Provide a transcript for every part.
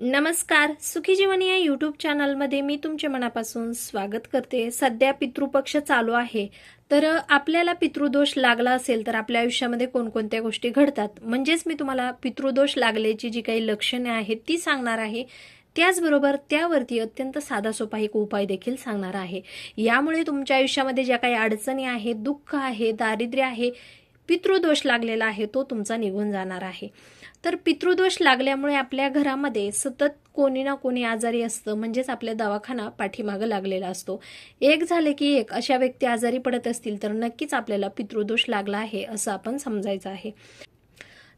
नमस्कार. सुखी जीवन या यूट्यूब चॅनलमध्ये मी तुमच्या मनापासून स्वागत करते. सध्या पितृपक्ष चालू आहे. तर आपल्याला पितृदोष लागला असेल तर आपल्या आयुष्यामध्ये कोणकोणत्या गोष्टी घडतात? म्हणजेच मी तुम्हाला पितृदोष लागल्याची जी काही लक्षणे आहेत ती सांगणार आहे. त्याचबरोबर त्यावरती अत्यंत साधा सोपा एक उपाय देखील सांगणार आहे. यामुळे तुमच्या आयुष्यामध्ये ज्या काही अडचणी आहेत दुःख आहे दारिद्र्य आहे पितृदोष लागलेला आहे तो तुमचा निघून जाणार आहे. तर पितृदोष लागल्यामुळे आपल्या घरामध्ये सतत कोणी ना कोणी आजारी असतं म्हणजेच आपल्या दवाखाना पाठीमागं लागलेला असतो. एक झाले की एक अशा व्यक्ती आजारी पडत असतील तर नक्कीच आपल्याला पितृदोष लागला आहे असं आपण समजायचं आहे.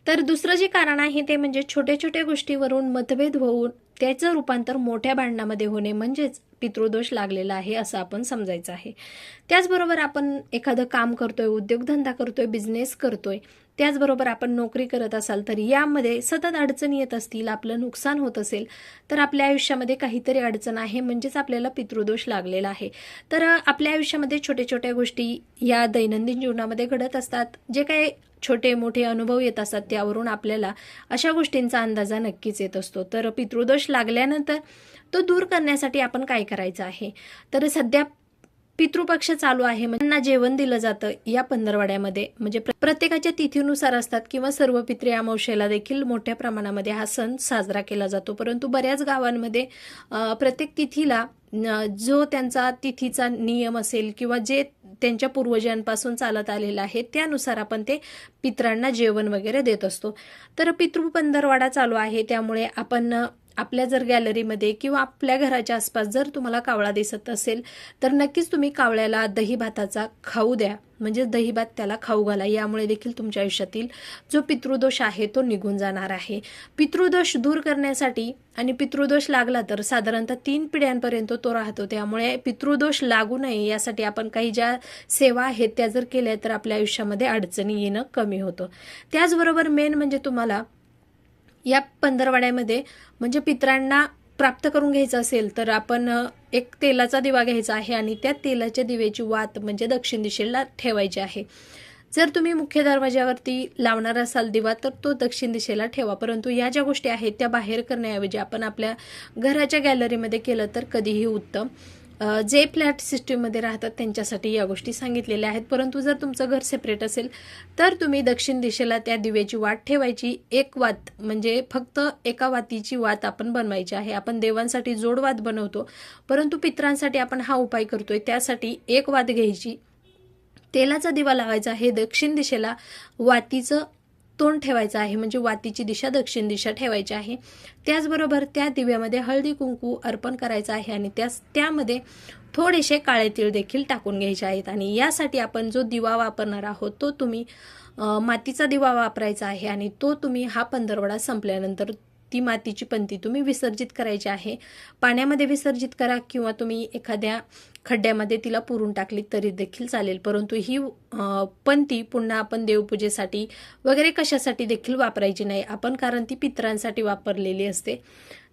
तर दुसरं जे कारण आहे ते म्हणजे छोट्या छोट्या गोष्टीवरून मतभेद होऊन त्याचं रूपांतर मोठ्या भांडणामध्ये होणे म्हणजेच पितृदोष लागलेला आहे असं आपण समजायचं आहे. त्याचबरोबर आपण एखादं काम करतोय उद्योगधंदा करतोय बिझनेस करतोय त्याचबरोबर आपण नोकरी करत असाल तर यामध्ये सतत अडचणी येत असतील आपलं नुकसान होत असेल तर आपल्या आयुष्यामध्ये काहीतरी अडचण आहे म्हणजेच आपल्याला पितृदोष लागलेला आहे. तर आपल्या आयुष्यामध्ये छोट्या छोट्या गोष्टी या दैनंदिन जीवनामध्ये घडत असतात. जे काही छोटे मोठे अनुभव येत असतात त्यावरून आपल्याला अशा गोष्टींचा अंदाजा नक्कीच येत असतो. तर पितृदोष लागल्यानंतर तो दूर करण्यासाठी आपण काय करायचं आहे? तर सध्या पितृपक्ष चालू आहे. त्यांना जेवण दिलं जातं या पंधरवाड्यामध्ये. म्हणजे प्र- प्रत्येकाच्या तिथीनुसार असतात किंवा सर्व पितृ अमावशेला देखील मोठ्या प्रमाणामध्ये हा सण साजरा केला जातो. परंतु बऱ्याच गावांमध्ये प्रत्येक तिथीला जो त्यांचा तिथीचा नियम असेल किंवा जे त्यांच्या पूर्वजांपासून चालत आलेलं आहे त्यानुसार आपण ते पित्रांना जेवण वगैरे देत असतो. तर पितृ पंधरवाडा चालू आहे. त्यामुळे आपण आपल्या जर गॅलरीमध्ये किंवा आपल्या घराच्या आसपास जर तुम्हाला कावळा दिसत असेल तर नक्कीच तुम्ही कावळ्याला दही भाताचा खाऊ द्या. म्हणजे दही भात त्याला खाऊ घाला. यामुळे देखील तुमच्या आयुष्यातील जो पितृदोष आहे तो निघून जाणार आहे. पितृदोष दूर करण्यासाठी आणि पितृदोष लागला तर साधारणतः तीन पिढ्यांपर्यंत तो राहतो. त्यामुळे पितृदोष लागू नये यासाठी आपण काही ज्या सेवा आहेत त्या जर केल्या तर आपल्या आयुष्यामध्ये अडचणी येणं कमी होतं. त्याचबरोबर मेन म्हणजे तुम्हाला या पंधरवाड्यामध्ये म्हणजे पित्रांना प्राप्त करून घ्यायचं असेल तर आपण एक तेलाचा दिवा घ्यायचा आहे आणि त्या तेलाच्या दिव्याची वात म्हणजे दक्षिण दिशेला ठेवायची आहे. जर तुम्ही मुख्य दरवाज्यावरती लावणार असाल दिवा तर तो दक्षिण दिशेला ठेवा. परंतु या ज्या गोष्टी आहेत त्या बाहेर करण्याऐवजी आपण आपल्या घराच्या गॅलरीमध्ये केलं तर कधीही उत्तम. जे फ्लॅट सिस्टीममध्ये राहतात त्यांच्यासाठी या गोष्टी सांगितलेल्या आहेत. परंतु जर तुमचं घर सेपरेट असेल तर तुम्ही दक्षिण दिशेला त्या दिव्याची वाट ठेवायची. एक वात म्हणजे फक्त एका वातीची वात आपण बनवायची आहे. आपण देवांसाठी जोड वात बनवतो परंतु पित्रांसाठी आपण हा उपाय करतोय. त्यासाठी एक वात घ्यायची. तेलाचा दिवा लावायचा. हे दक्षिण दिशेला वातीचं तोंड ठेवायचं आहे म्हणजे वातीची दिशा दक्षिण दिशा ठेवायची आहे. त्याचबरोबर त्या दिव्यामध्ये हळदी कुंकू अर्पण करायचं आहे आणि त्यास त्यामध्ये थोडेसे काळे तीळ देखील टाकून घ्यायचे आहेत. आणि यासाठी आपण जो दिवा वापरणार आहोत तो तुम्ही मातीचा दिवा वापरायचा आहे आणि तो तुम्ही हा पंधरवडा संपल्यानंतर ती मातीची पंती तुम्ही विसर्जित करायची आहे. पाण्यामध्ये विसर्जित करा किंवा तुम्ही एखाद्या खड्ड्यामध्ये तिला पुरून टाकली तरी देखील चालेल. परंतु ही पंती पुन्हा आपण देवपूजेसाठी वगैरे कशासाठी देखील वापरायची नाही. आपण कारण ती पितरांसाठी वापरलेली असते.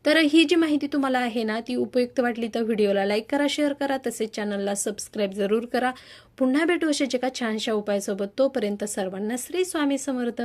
तर ही जी माहिती तुम्हाला आहे ना ती उपयुक्त वाटली तर व्हिडिओला लाईक करा शेअर करा तसेच चॅनलला सबस्क्राईब जरूर करा. पुन्हा भेटू अशाच एका छानशा उपायासोबत. तोपर्यंत सर्वांना श्री स्वामी समर्थ.